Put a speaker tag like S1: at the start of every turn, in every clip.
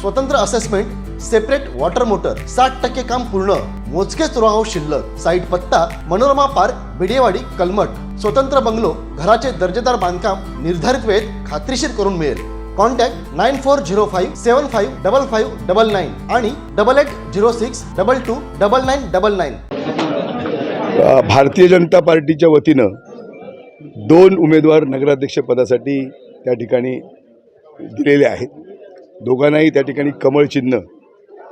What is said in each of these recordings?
S1: स्वतंत्र assessment separate water motor साठ टक्के काम पूर्ण मोजकेच रो शिल्लक साईट पत्ता मनोरमा पार्क बिडेवाडी कलमट. स्वतंत्र बंगलो घराचे दर्जेदार बांधकाम निर्धारित वेळेत खात्रीशीर करून मिळेल. Contact nine four zero five seven five double five double nine आणि double eight zero six double two double nine double nine
S2: Bharatiya Janata पार्टीच्या वतीनं दोन उमेदवार नगराध्यक्षपदासाठी त्या ठिकाणी दिलेले आहेत. दोघांनाही त्या ठिकाणी कमळ चिन्ह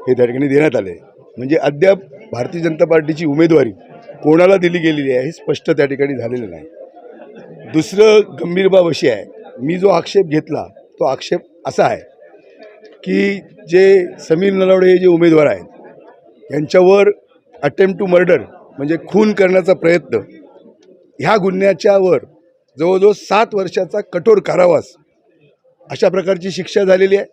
S2: हे त्या ठिकाणी देण्यात आले. आहे म्हणजे अद्याप भारतीय जनता पार्टीची उमेदवारी कोणाला दिली गेलेली आहे हे स्पष्ट त्या ठिकाणी झालेलं नाही. दुसरं गंभीर बाब अशी आहे मी जो आक्षेप घेतला तो आक्षेप असा आहे की जे समीर नलावडे हे जे उमेदवार आहेत यांच्यावर अटेम्प्ट टू मर्डर म्हणजे खून करण्याचा प्रयत्न ह्या गुन्ह्याच्यावर जवळजवळ सात वर्षाचा कठोर कारावास अशा प्रकारची शिक्षा झालेली आहे.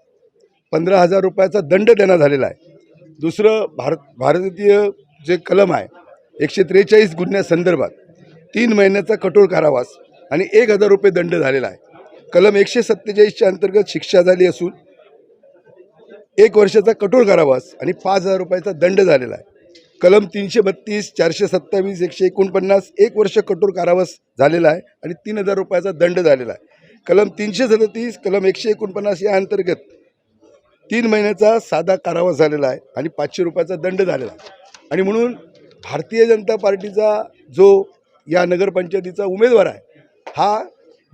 S2: पंधरा हजार रुपयाचा दंड देण्यात झालेला आहे. दुसरं भारत भारतीय जे कलम आहे एकशे त्रेचाळीस गुन्ह्यासंदर्भात तीन महिन्याचा कठोर कारावास आणि एक हजार रुपये दंड झालेला आहे. कलम एकशे सत्तेचाळीसच्या अंतर्गत शिक्षा झाली असून एक वर्षाचा कठोर कारावास आणि पाच हजार रुपयाचा दंड झालेला आहे. कलम तीनशे बत्तीस चारशे सत्तावीस एकशे एकोणपन्नास एक वर्ष कठोर कारावास झालेला आहे आणि तीन हजार रुपयाचा दंड झालेला आहे. कलम तीनशे सदतीस कलम एकशे एकोणपन्नास या अंतर्गत तीन महिन्याचा साधा कारावास झालेला आहे आणि पाचशे रुपयाचा दंड झालेला आहे. आणि म्हणून भारतीय जनता पार्टीचा जो या नगरपंचायतीचा उमेदवार आहे हा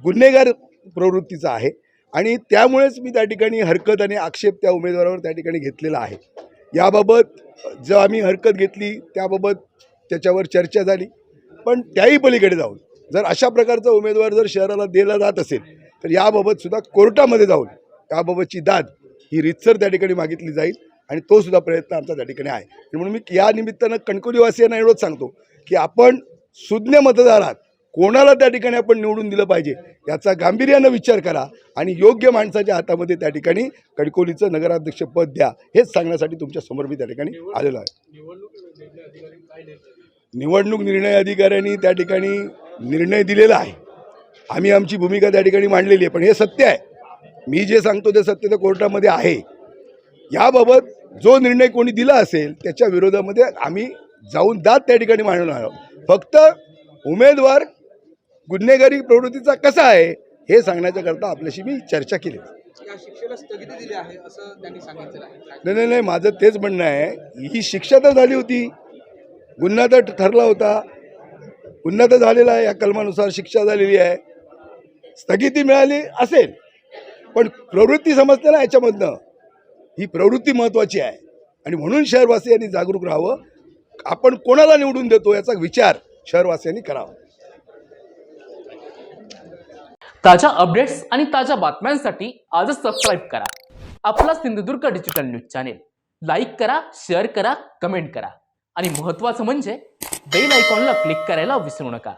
S2: गुन्हेगार प्रवृत्तीचा आहे. आणि त्यामुळेच मी त्या ठिकाणी हरकत आणि आक्षेप त्या उमेदवारावर त्या ठिकाणी घेतलेला आहे. याबाबत जो आम्ही हरकत घेतली त्याबाबत त्याच्यावर चर्चा झाली. पण त्याही पलीकडे जाऊन जर अशा प्रकारचा उमेदवार जर शहराला दिला जात असेल तर याबाबत सुद्धा कोर्टामध्ये जाऊन याबाबतची दाद ही रितसर त्या ठिकाणी मागितली जाईल आणि तो सुद्धा प्रयत्न आमचा त्या ठिकाणी आहे. म्हणून मी या निमित्तानं कणकवलीवासियांना एवढंच सांगतो की आपण सुज्ञ मतदार आहात. कोणाला त्या ठिकाणी आपण निवडून दिलं पाहिजे याचा गांभीर्यानं विचार करा आणि योग्य माणसाच्या हातामध्ये त्या ठिकाणी कणकवलीचं नगराध्यक्षपद द्या. हेच सांगण्यासाठी तुमच्यासमोर मी त्या ठिकाणी आलेलो आहे. निवडणूक निर्णय अधिकाऱ्यांनी त्या ठिकाणी निर्णय दिलेला आहे. आम्ही आमची भूमिका त्या ठिकाणी मांडलेली आहे. पण हे सत्य आहे. मी जे सांगतो ते सत्य तर कोर्टामध्ये आहे. याबाबत जो निर्णय कोणी दिला असेल त्याच्या विरोधामध्ये आम्ही जाऊन दाद त्या ठिकाणी मांडणार आहोत. फक्त उमेदवार गुन्हेगारी प्रवृत्तीचा कसा आहे हे सांगण्याच्या करता आपल्याशी मी चर्चा केली. नाही नाही नाही माझं तेच म्हणणं आहे. ही शिक्षा तर झाली होती. गुन्हा तर ठरला होता. गुन्हा तर झालेला आहे या कलमानुसार शिक्षा झालेली आहे. स्थगिती मिळाली असेल पण प्रवृत्ती समजते ना याच्यामधनं. ही प्रवृत्ती महत्त्वाची आहे. आणि म्हणून शहरवासियांनी जागरूक राहावं. आपण कोणाला निवडून देतो याचा विचार शहरवासियांनी करावा.
S3: ताज्या अपडेट्स आणि ताज्या बातम्यांसाठी आजच सबस्क्राईब करा. आपला Sindhudurg digital news channel like करा शेअर करा कमेंट करा. आणि महत्त्वाचं म्हणजे बेल आयकॉनला क्लिक करायला विसरू नका.